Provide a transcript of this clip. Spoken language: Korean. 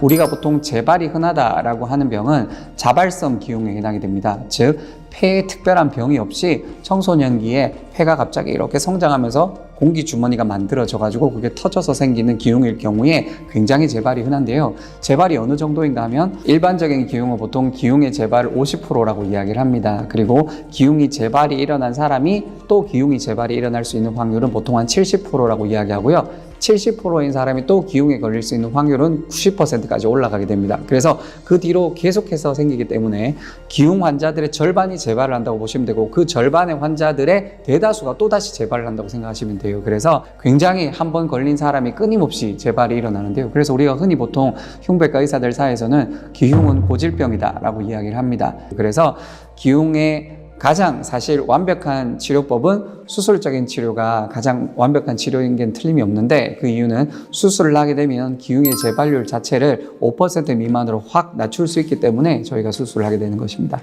우리가 보통 재발이 흔하다라고 하는 병은 자발성 기흉에 해당이 됩니다. 즉 폐에 특별한 병이 없이 청소년기에 폐가 갑자기 이렇게 성장하면서 공기 주머니가 만들어져 가지고 그게 터져서 생기는 기흉일 경우에 굉장히 재발이 흔한데요. 재발이 어느 정도인가 하면 일반적인 기흉은 보통 기흉의 재발 50%라고 이야기를 합니다. 그리고 기흉이 재발이 일어난 사람이 또 기흉이 재발이 일어날 수 있는 확률은 보통 한 70%라고 이야기하고요. 70%인 사람이 또 기흉에 걸릴 수 있는 확률은 90%까지 올라가게 됩니다. 그래서 그 뒤로 계속해서 생기기 때문에 기흉 환자들의 절반이 재발을 한다고 보시면 되고 그 절반의 환자들의 대다수가 또다시 재발을 한다고 생각하시면 돼요. 그래서 굉장히 한 번 걸린 사람이 끊임없이 재발이 일어나는데요. 그래서 우리가 흔히 보통 흉부외과 의사들 사이에서는 기흉은 고질병이다라고 이야기를 합니다. 그래서 기흉의 가장 사실 완벽한 치료법은 수술적인 치료가 가장 완벽한 치료인 게 틀림이 없는데 그 이유는 수술을 하게 되면 기흉의 재발률 자체를 5% 미만으로 확 낮출 수 있기 때문에 저희가 수술을 하게 되는 것입니다.